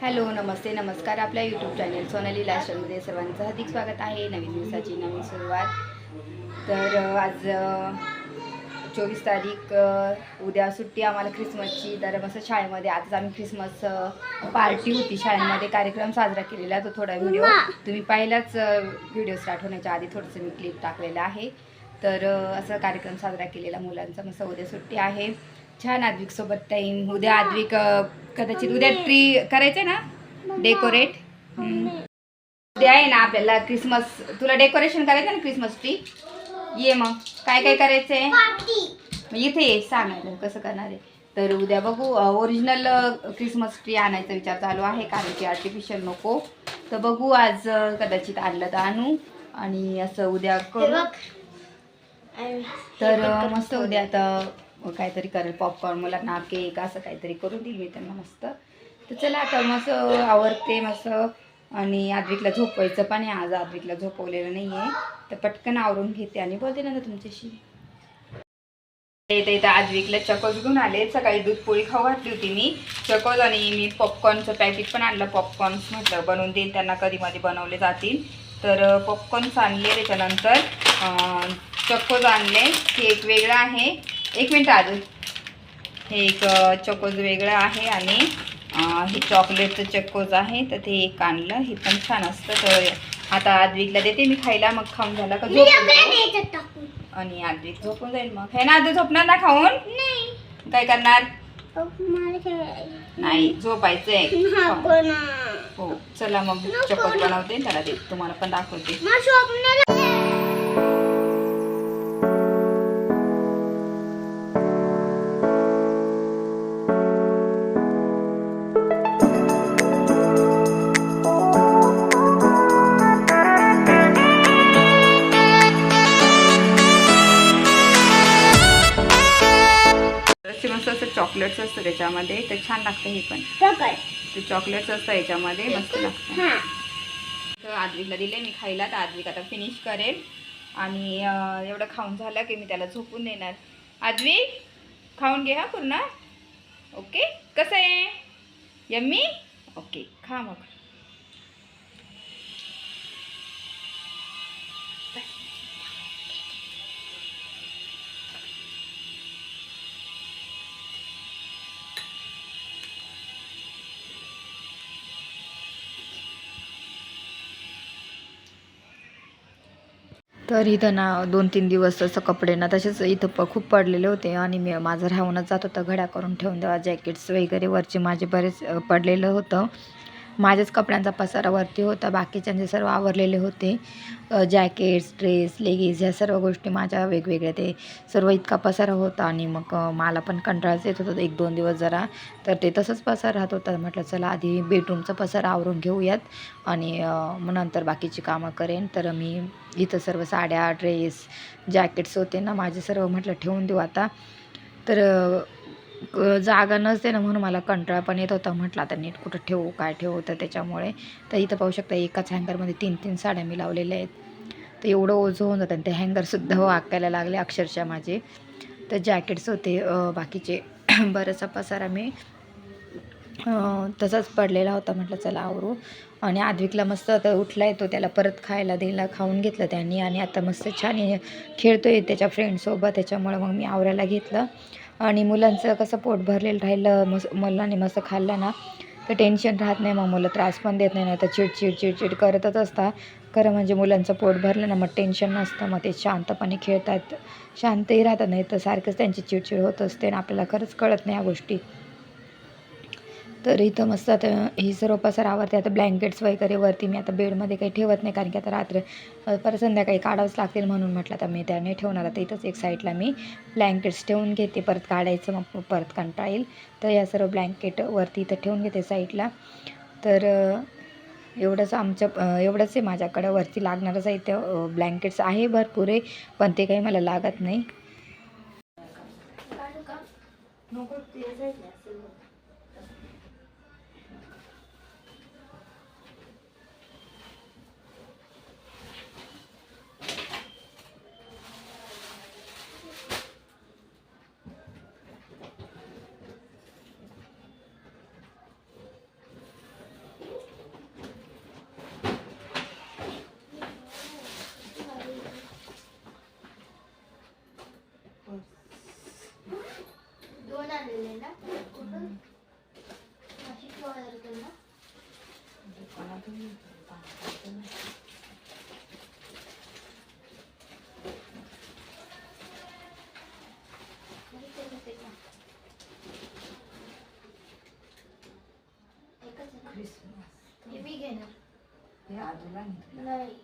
Hello नमस्ते नमस्कार आपल्या YouTube channel Sonali लास्टमध्ये सर्वांचं हार्दिक स्वागत आहे. नवीन दिवसाची नवीन सुरुवात. तर आज चोवीस तारीख उद्या सुट्टी आम्हाला ख्रिसमसची. तर मस्त शाळेमध्ये आजच आम्ही ख्रिसमस पार्टी होती. शाळेमध्ये कार्यक्रम साजरा केलेला तो थोडा व्हिडिओ. तुम्ही पहिलाच व्हिडिओ स्टार्ट होण्याच्या आधी थोडंसं मी क्लिप टाकलेलं आहे. तर असं कार्यक्रम साजरा केलेला मुलांचा. मस्त उद्या सुट्टी आहे. छान आद्विक सोबत टाईम उद्या आद्विक कदाचित उद्या ट्री करायचंय ना? डेकोरेट उद्या आहे ना आपल्याला क्रिसमस तुला डेकोरेशन करायचं ना क्रिसमस ट्री ये मग. काय काय करायचंय? मग इथे ये सांगायला कसं करणार आहे? तर उद्या बघू ओरिजिनल क्रिसमस ट्री आणायचा विचार चालू आहे. कारण की आर्टिफिशियल नको. तर बघू आज कदाचित आणलं तर आणू. आणि असं उद्या करू. तर मस्त उद्या आता काहीतरी करेल पॉपकॉर्न मुलांना केक असं काहीतरी करून देईल मी त्यांना मस्त. तर चला आता मस्त आवडते मस्त. आणि आद्विकला झोपवायचं पण आहे आज आद्विकला झोपवलेलं नाही आहे तर पटकन आवरून घेते आणि बोलते ना तुमच्याशी. इथं इथं आद्विकला चकोज घेऊन आले. सकाळी दूध पोळी खाऊ घातली होती मी. चकोज आणि मी पॉपकॉर्नचं पॅकेट पण आणलं. पॉपकॉर्न्स म्हटलं बनवून देईन त्यांना कधी मध्ये बनवले जातील. तर पॉपकॉर्न्स आणले त्याच्यानंतर चकोज आणले. केक एक वेगळं आहे. एक मिनटं अजून हे एक चकोज वेगळं आहे आणि हे चॉकलेटचं चक्कोज आहे तर ते एक आणलं. हे पण छान असतं. तर आता आद्विकला देते. मी खायला मग खाऊन झाला का झोपून. आणि आद्विक झोपून जाईल मग. हे ना आधी झोपणार ना खाऊन? काय करणार? नाही. झोपायचंय. हो. चला मग चकोज बनवते. त्याला दे. तुम्हाला पण दाखवते. त्याच्यामध्ये तर छान लागतं हे पण. ते चॉकलेट्स असतं याच्यामध्ये मस्त लागतं. तर आद्विकला दिले मी खायला तर आद्विक आता फिनिश करेल. आणि एवढं खाऊन झालं की मी त्याला झोपून देणार. आद्विक खाऊन घे हा पूर्ण. ओके? कसं आहे? यम्मी? ओके खा मग. तर इथं ना दोन तीन दिवस असं कपडे ना तसेच इथं प खूप पडलेले होते आणि मी माझं राहूनच जात होतं. घड्या करून ठेवून देवा जॅकेट्स वगैरे वरचे माझे बरेच पडलेलं होतं. माझ्याच कपड्यांचा पसारा वरती होता. बाकीच्यांचे सर्व आवरलेले होते. जॅकेट्स ड्रेस लेगीज ह्या सर्व गोष्टी माझ्या वेगवेगळ्या. ते सर्व इतका पसारा होता आणि मग मला पण कंटाळाच येत होतं. एक दोन दिवस जरा. तर ते तसंच पसार राहत होता. म्हटलं चला आधी बेडरूमचा पसारा आवरून घेऊयात आणि मग नंतर बाकीची कामं करेन. तर मी इथं सर्व साड्या ड्रेस जॅकेट्स होते ना माझे सर्व म्हटलं ठेवून देऊ आता. तर जागा नसते ना म्हणून मला कंटाळा पण येत होता. म्हटलं आता नीट कुठं ठेवू काय ठेवू? तर त्याच्यामुळे तर इथं पाहू शकता एकाच हँगरमध्ये तीन तीन साड्या मी लावलेल्या आहेत. तर एवढं ओझं होऊन जातं आणि ते हँगरसुद्धा वाकायला लागले अक्षरशः माझे. तर जॅकेट्स होते बाकीचे. बराचसा पसारा मी तसाच पडलेला होता. म्हटलं चला आवरू. आणि आद्विकला मस्त आता उठला येतो त्याला परत खायला द्यायला खाऊन घेतलं त्यांनी. आणि आता मस्त छान खेळतो आहे त्याच्या फ्रेंडसोबत त्याच्यामुळं मग मी आवरायला घेतलं. आणि मुलांचं कसं पोट भरलेलं राहिलं मस मुलांनी मस्त खाल्लं ना तर टेन्शन राहत नाही. मग मुलं त्रास पण देत नाही नाही तर चिडचिड चिडचिड करतच असतात. खरं म्हणजे मुलांचं पोट भरलं ना मग टेन्शन नसतं. मग ते शांतपणे खेळतात. शांतही राहतात नाही तर सारखंच त्यांची चिडचिड होत असते आणि आपल्याला खरंच कळत नाही या गोष्टी. तर इथं मस्त आता ही सर्व पसर आवरते. आता ब्लँकेट्स वगैरे वरती मी आता बेडमध्ये काही ठेवत नाही कारण की आता रात्र परत संध्याकाळी काढावंच लागतील म्हणून म्हटलं आता मी त्याने ठेवणार. आता इथंच एक साईडला मी ब्लँकेट्स ठेवून घेते. परत काढायचं मग परत कंटाळ येईल. तर या सर्व ब्लँकेट वरती इथं ठेवून घेते साईडला तर एवढंच आमच्या एवढंच आहे माझ्याकडं. वरती लागणारं साहित्य ब्लँकेट्स आहे भरपूर आहे पण ते काही मला लागत नाही. क्रिसमस मी घेणार. हे आजूला नाही तुला. नाही.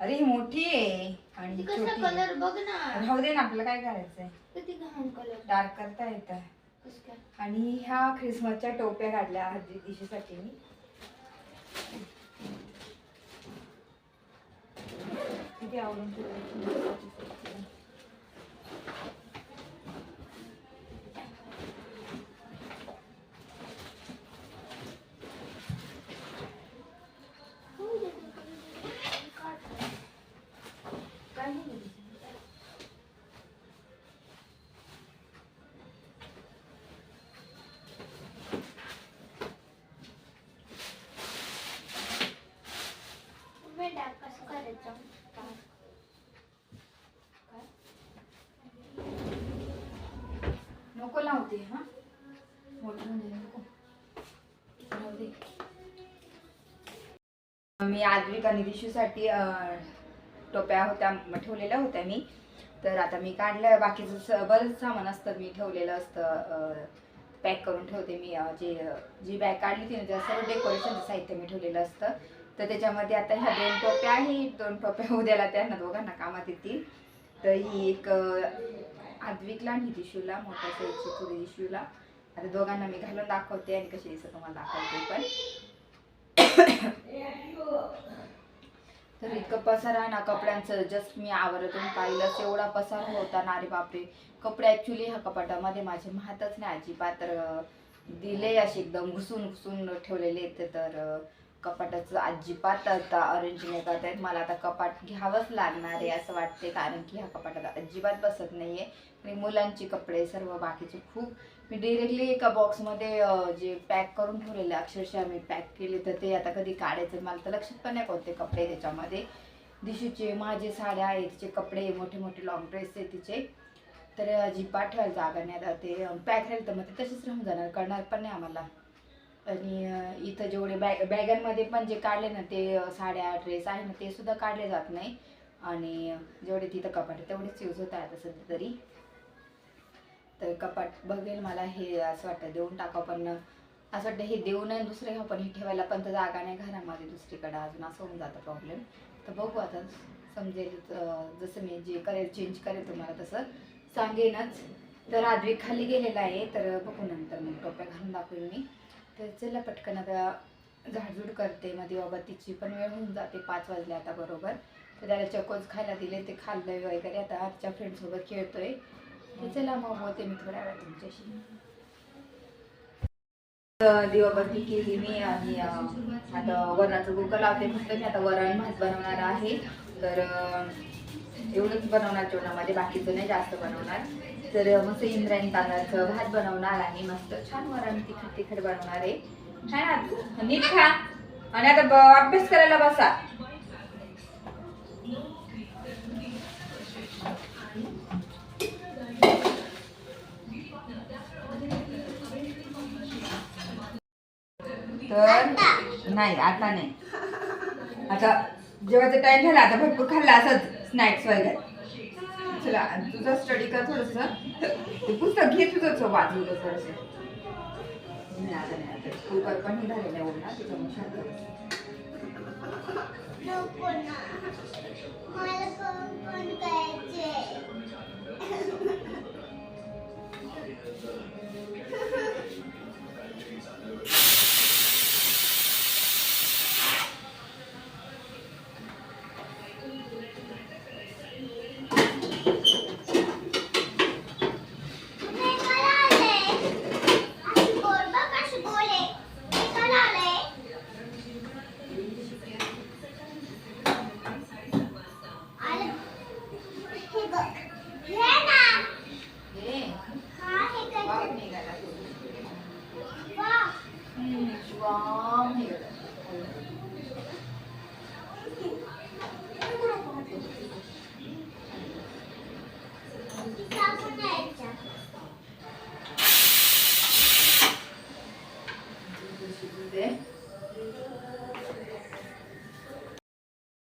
अरे ही मोठी आहे आणि कसा छोटी कलर बघ ना राहू दे ना आपल्याला काय करायचंय? किती घाण कलर डार्क करता येतं. कस काय? आणि ह्या ख्रिसमसच्या टोप्या काढल्या आजी दिशेसाठी मी. किती आवडून ठेवल्या. काय नाही गेली. मी डाक कसं करायचं नको लावते हा. म्हणजे नको. मी आद्विक आणि दिशूसाठी टोप्या होत्या ठेवलेल्या होत्या मी. तर आता मी काढलं बाकीचं स- बरंच सामान असतं मी ठेवलेलं असतं पॅक करून ठेवते मी जे जी बॅग काढली होती ना त्या सर्व डेकोरेशनचं साहित्य मी ठेवलेलं असतं. तर त्याच्यामध्ये आता ह्या दोन टोप्या आहेत दोन टोप्या उद्याला त्यांना दोघांना कामात येतील. तर ही एक आद्विकला आणि दिशूला मोठ्या साईजची थोडी दिशूला आता दोघांना मी घालून दाखवते आणि कशी दिसत तुम्हाला दाखवते पण. तर इतकं पसारा ना कपड्यांचं जस्ट मी आवरतून पाहिलं एवढा पसारा होता ना अरे बापरे. कपडे ऍक्च्युली ह्या कपाटामध्ये माझे माहतच नाही अजिबात. तर दिले असे एकदम घुसून घुसून ठेवलेले आहेत तर कपाटाचं अजिबात आता अरेंज नाही करता येत. मला आता कपाट घ्यावंच लागणार आहे असं वाटते कारण की ह्या कपाटात अजिबात बसत नाहीये. आणि मुलांचे कपडे सर्व बाकीचे खूप मी डिरेक्टली एका बॉक्समध्ये जे पॅक करून ठेवलेले अक्षरशः मी पॅक केले तर ते आता कधी काढायचं मला तर लक्षात पण नाही कोणते कपडे त्याच्यामध्ये दिशूचे माझे साड्या आहेत तिचे कपडे मोठे मोठे लॉंग ड्रेस आहे तिचे. तर अजिबात ठेवायला जागा नाही आता ते पॅक राहील तर मग ते तसेच राहून जाणार करणार पण नाही आम्हाला. आणि इथं जेवढे बॅग बॅगांमध्ये पण जे काढले ना ते साड्या ड्रेस आहे ना ते सुद्धा काढले जात नाही. आणि जेवढे तिथं कपाट तेवढेच यूज होत आहे आता सध्या तरी. तर कपाट बघेल मला हे असं वाटतं देऊन टाकावं. पण असं वाटतं हे देऊ नये दुसरे घ्या पण हे ठेवायला पण तर जागा नाही घरामध्ये दुसरीकडे. अजून असं होऊन जातं प्रॉब्लेम तर बघू आता समजेल जसं मी जे करेल चेंज करेल तुम्हाला तसं सांगेनच. तर आद्विक खाली गेलेला आहे तर बघू नंतर मग टोप्या घालून दाखवेल मी. तर चला पटकन आता झाडझूड करते मध्ये बाबा तिची पण वेळ होऊन जाते पाच वाजले आता बरोबर. तर त्याला चकोच खायला दिले ते खाल्लं वगैरे. आता आजच्या फ्रेंडसोबत खेळतोय. तर चला मग होते मी थोड्या वेळात तुमच्याशी. दिवाबत्ती केली मी आणि आता वरणाचं बुकं लावते फक्त मी. आता वरण भात बनवणार आहे. तर एवढंच बनवणार जेवणामध्ये बाकीचं नाही जास्त बनवणार. तर मस्त इंद्रायणी तांदळाचं भात बनवणार आणि मस्त छान वरण तिखट तिखट बनवणार आहे. ना नीट खा. आणि आता अभ्यास करायला बसा. तर नाही आता नाही. आता जेव्हाचा टाइम झाला आता भरपूर खाल्ला असंच स्नॅक्स वगैरे. चला तुझा स्टडी कर थोडस. ते पुस्तक घे तुझं वाचलं थोडस. नाही आता नाही आता कुकर पण हे झालेलं आहे ओढा त्याच्यामुळे शांत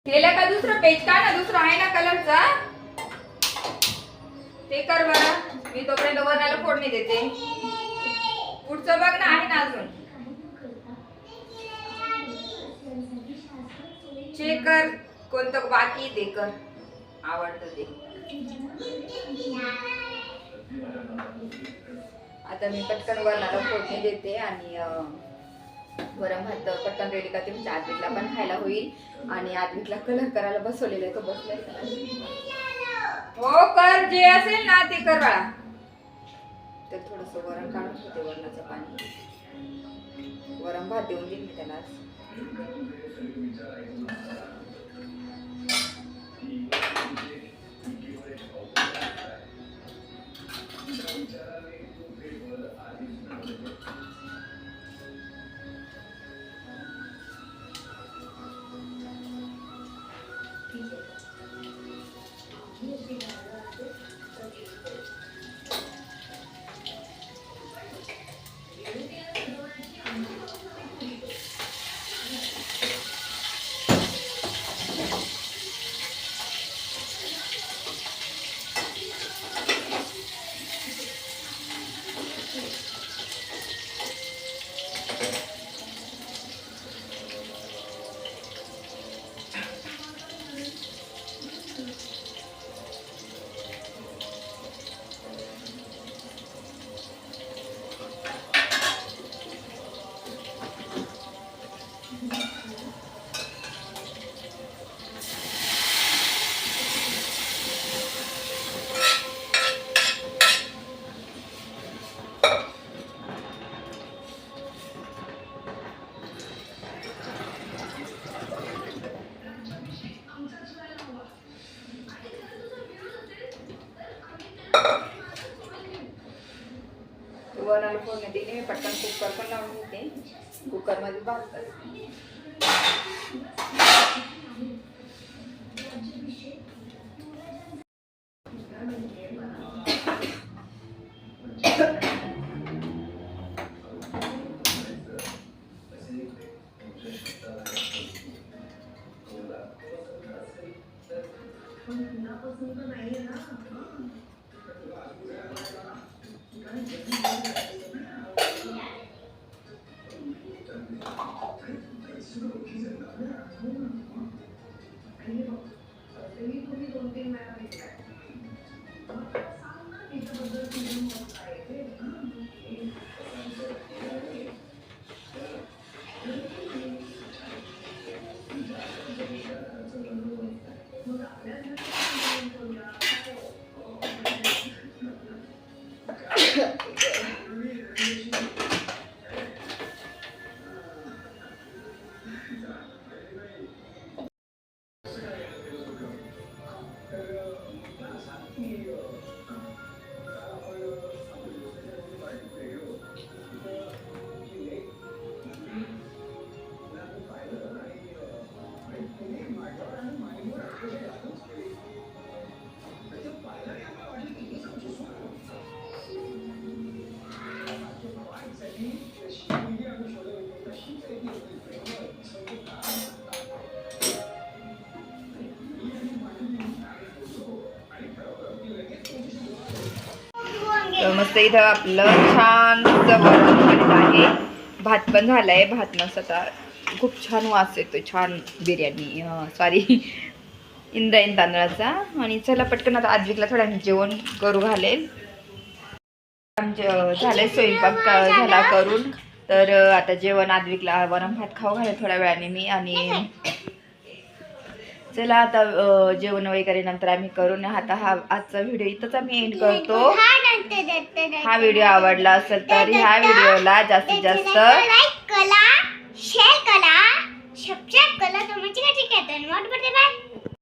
केला का दुसरं पेज? का ना दुसरं आहे ना कलरचा ते कर बरं. मी तोपर्यंत वरणाला फोडणी देते. पुढचं बघ ना आहे ना अजून. चेक कर. कोणतं बाकी ते कर. आवडतं ते. आता मी पटकन वरणाला फोडणी देते आणि गरम भात पटकन रेडी करते. म्हणजे आद्विकला पण खायला होईल. आणि आद्विकला कलर करायला बसवलेलं तो बसलाय. हो कर. जे असेल ना ते कर. बाळा तर थोडस वरण काढून होते वरणाचं पाणी. वरण भात देऊन देईन मी त्याला फोडणी दिली मी पटकन कुकर पण लावून घेते. कुकरमध्ये भात करते तर وسلم هو مفتاح نور أعمالنا मस्त इथं आपलं छान वरण झालेलं आहे. भात पण झालाय. भात मस्त आता खूप छान वास येतो छान बिर्याणी सॉरी इंद्रायण तांदळाचा. आणि चला पटकन आता आजविकला थोडा जेवण करू घालेल. झाले स्वयंपाक झाला करून. तर आता जेवण आदविकला वरम भात खाऊ घालेल थोड्या वेळाने मी आणि चला आता जेवण वगैरे नंतर आम्ही करून आता हा आजचा व्हिडिओ इथंच आम्ही एंड करतो. हा व्हिडिओ आवडला असेल तर ह्या व्हिडिओला जास्तीत जास्त लाईक करा शेअर करा. सबस्क्राईब करा तुमची